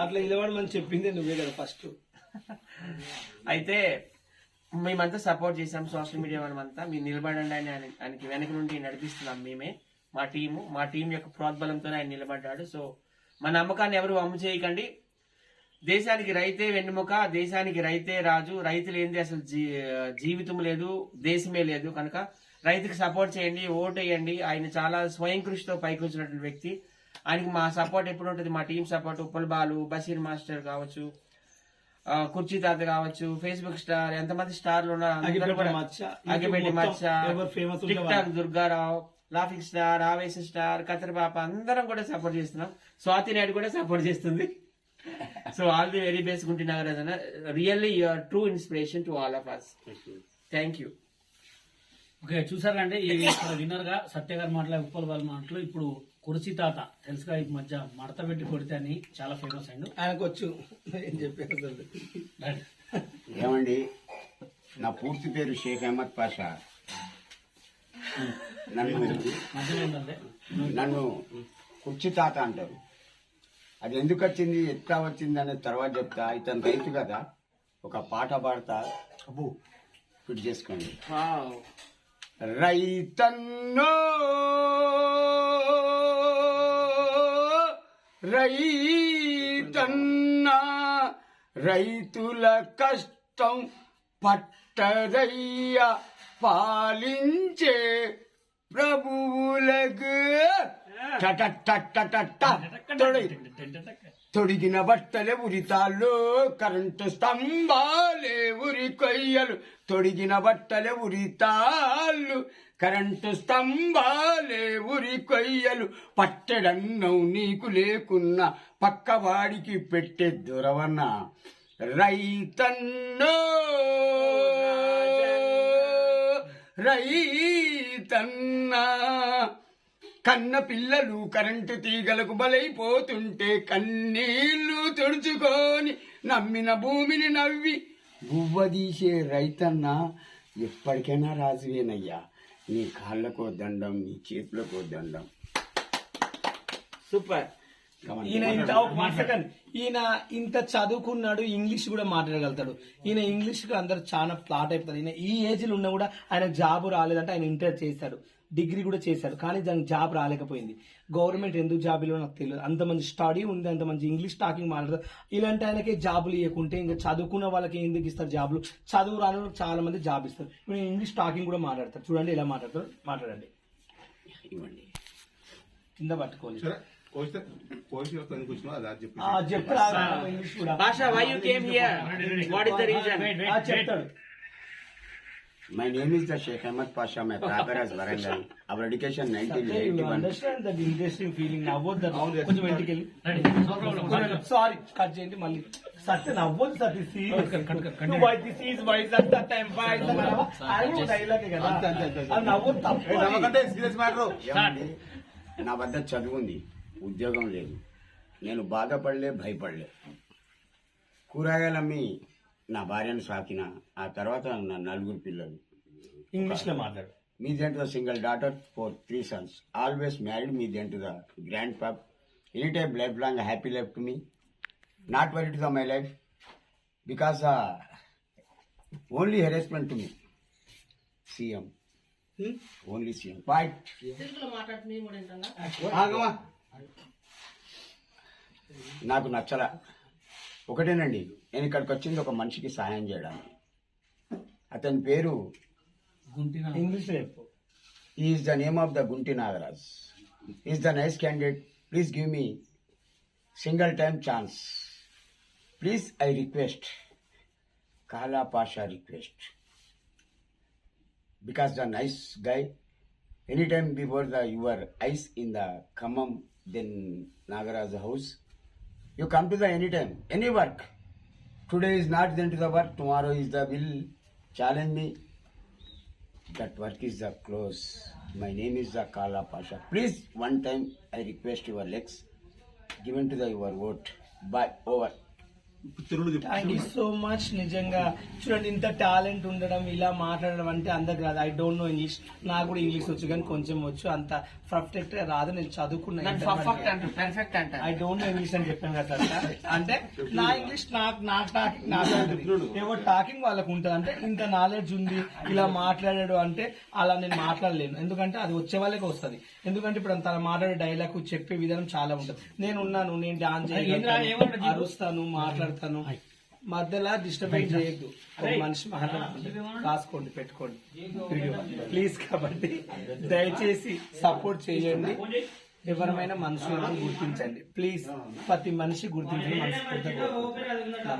అట్లా నిలబడమని చెప్పింది నువ్వే కదా ఫస్ట్ అయితే మేమంతా సపోర్ట్ చేసాం సోషల్ మీడియా మనమంతా మీరు నిలబడండి అని ఆయన- ఆయనకి వెనక నుండి నడిపిస్తున్నాం మేమే. మా టీము మా టీం యొక్క ప్రోద్బలంతో ఆయన నిలబడ్డాడు. సో మా నమ్మకాన్ని ఎవరు అమ్ము చేయకండి. దేశానికి రైతే వెన్నుముక దేశానికి రైతే రాజు. రైతు లేనిది అసలు జీ జీవితం లేదు దేశమే లేదు. కనుక రైతుకి సపోర్ట్ చేయండి ఓటు వేయండి. ఆయన చాలా స్వయం కృషితో పైకి వచ్చినటువంటి వ్యక్తి. ఆయనకి మా సపోర్ట్ ఎప్పుడు ఉంటుంది మా team support Uppal Balu Basheer master కావచ్చు కుర్చీ తాత కావచ్చు ఫేస్బుక్ స్టార్ ఎంతమంది స్టార్లు కూడా- మచ్చ, tik tok Durgarao laughing star ఆవేశ star కతర్ పాప అందరం కూడా సపోర్ట్ చేస్తున్నాం. స్వాతి నాయుడు కూడా సపోర్ట్ చేస్తుంది. So all the very best Gunti Nagaraj అన్న really your true inspiration to all of us thank you okay చూసారండి ఈ విన్నర్గా సత్య గారు మాట్లాడే ఉప్పల్ వాళ్ళ మాటలు. ఇప్పుడు కుర్చీ తాత తెలుసుగా ఈ మధ్య మడత పెట్టి కొడితే అని చాలా ఫేమస్ అయిండు ఆయనకు వచ్చు ఏం రైట్. ఏమండి? నా పూర్తి పేరు షేక్ అహ్మద్ పాషా. నన్ను మధ్యలో ఉందండి. నన్ను కుర్చీ తాత అంటారు. అది ఎందుకు వచ్చింది? ఎట్లా వచ్చింది అనేది తర్వాత చెప్తా. ఇతను రైతు కదా. ఒక పాట పాడతా. అబ్బు ఫిట్ చేసుకోండి. రైతన్నో! రైతన్నా! రైతుల కష్టం పట్టదయ్య పాలించే ప్రభువులకు తొడిగిన బట్టలే ఉరితాళ్ళు కరెంటు స్తంభాలే ఉరి కొయ్యలు తొడిగిన బట్టలే ఉరితాళ్ళు కరెంటు స్తంభాలే ఉరి కొయ్యలు పట్టెడన్నం నీకు లేకున్నా పక్కవాడికి పెట్టే దొరవన్న రైతన్నో రైతన్నా కన్న పిల్లలు కరెంటు తీగలకు బలైపోతుంటే కన్నీళ్ళు తుడుచుకొని నమ్మిన భూమిని నవ్వి గువ్వదీసే రైతన్న ఎప్పటికైనా రాజువేనయ్యా. నీ కాళ్ళకో దండం నీ చేతులకో దండం. సూపర్. ఈయన ఇంత ఒక మాట సెకండ్ ఈయన ఇంత చదువుకున్నాడు ఇంగ్లీష్ కూడా మాట్లాడగలుగుతాడు. ఈయన ఇంగ్లీష్కి అందరు చాలా ప్లాట్ అయిపోతారు. ఈయన ఈ ఏజ్లో ఉన్నా కూడా ఆయన జాబ్ రాలేదంటే ఆయన ఇంటర్ చేశాడు. డిగ్రీ కూడా చేశాడు. కానీ దానికి జాబ్ రాలేకపోయింది. గవర్నమెంట్ ఎందుకు జాబ్ ఇవ్వలో నాకు తెలియదు. అంతమంది స్టడీ ఉంది అంతమంది ఇంగ్లీష్ టాకింగ్ మాట్లాడతారు. ఇలాంటి ఆయనకే జాబులు ఇవ్వకుంటే ఇంకా చదువుకున్న వాళ్ళకి ఎందుకు ఇస్తారు జాబులు? చదువు రాని వాళ్ళకి చాలా మంది జాబ్ ఇస్తారు. ఇప్పుడు ఇంగ్లీష్ టాకింగ్ కూడా మాట్లాడతారు. చూడండి ఎలా మాట్లాడతారు. మాట్లాడండి. ఇవ్వండి. కింద పట్టుకోవాలి why you came here what is the reason ఆ, చెప్తాడు. My name is the Sheikh Ahmed Pasha my proper Warangal our education nineteen eighty one understand that interesting feeling నవ్వొద్దు అవును, కొంచెం problem. సారీ కట్ చేయండి మళ్ళీ. Satya నవ్వొద్దు Satya cut, cut, cut, cut. Dialogue కదా. అంతే, అంతే, అంతే, అంతే. అది నవ్వొద్దు తప్పు ఏ, అది. నమ్మకంటే సీరియస్ మ్యాటర్ నా వద్ద చదువు ఉంది. ఉద్యోగం లేదు. నేను బాధపడలే భయపడలే. కూరగాయలు అమ్మి నా భార్యను సాకిన ఆ తర్వాత నా నలుగురు పిల్లలు. ఇంగ్లీష్లో మాట్లాడు. Me then the single daughter four three sons. Always married me then the grand pop. Any time life long happy life to me. Not worry to the my life. Because only harassment to me. CM. Only CM. Point ఆగమా నాకు నచ్చల. ఒకటేనండి నేను ఇక్కడికి వచ్చింది ఒక మనిషికి సహాయం చేయడానికి అతని పేరు English is the name of the Gunti Nagaraj is the nice candidate please give me single time chance please I request Kala Pasha request because the nice guy any time before the your eyes in the Khammam then Nagaraja house. You come to the anytime, any work. Today is not then to the work, tomorrow is the will. Challenge me. That work is the close. My name is the Kala Pasha. Please, one time I request your legs given to the your vote. Bye. Over. Thank you so much నిజంగా. చూడండి ఇంత talent ఉండడం ఇలా మాట్లాడడం అంటే అందరికి రాదు. I don't know English నాకు కూడా ఇంగ్లీష్ వచ్చు కానీ కొంచెం వచ్చు. అంత పర్ఫెక్ట్ రాదు. నేను చదువుకున్నా ఐ డోంట్ నో ఇంగ్లీష్ అని చెప్పాను కదా సార్. అంటే నా ఇంగ్లీష్ నాకు నా టాకింగ్ ఉంటుంది ఎవరు టాకింగ్ వాళ్ళకు ఉంటుంది. అంటే ఇంత నాలెడ్జ్ ఉంది ఇలా మాట్లాడాడు అంటే అలా నేను మాట్లాడలేను. ఎందుకంటే అది వచ్చే వాళ్ళకే వస్తుంది. ఎందుకంటే ఇప్పుడు తన మాట్లాడే డైలాగ్ చెప్పే విధానం చాలా ఉంటుంది. నేను ఉన్నాను నేను డాన్స్ జీపు? అరుస్తాను మాట్లాడతాను. మధ్యలో డిస్టర్బెన్స్ చేయొద్దు. ఒక మనిషి మాట్లాడుతుంటే రాసుకోండి పెట్టుకోండి. వీడియో ప్లీజ్ కాబట్టి దయచేసి సపోర్ట్ చేయండి. ఎవరమైనా మనుషులను గుర్తించండి. ప్లీజ్ ప్రతి మనిషి గుర్తించండి.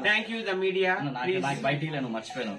థ్యాంక్ యూ ద మీడియా నాకు బయటికి నేను మర్చిపోయాను.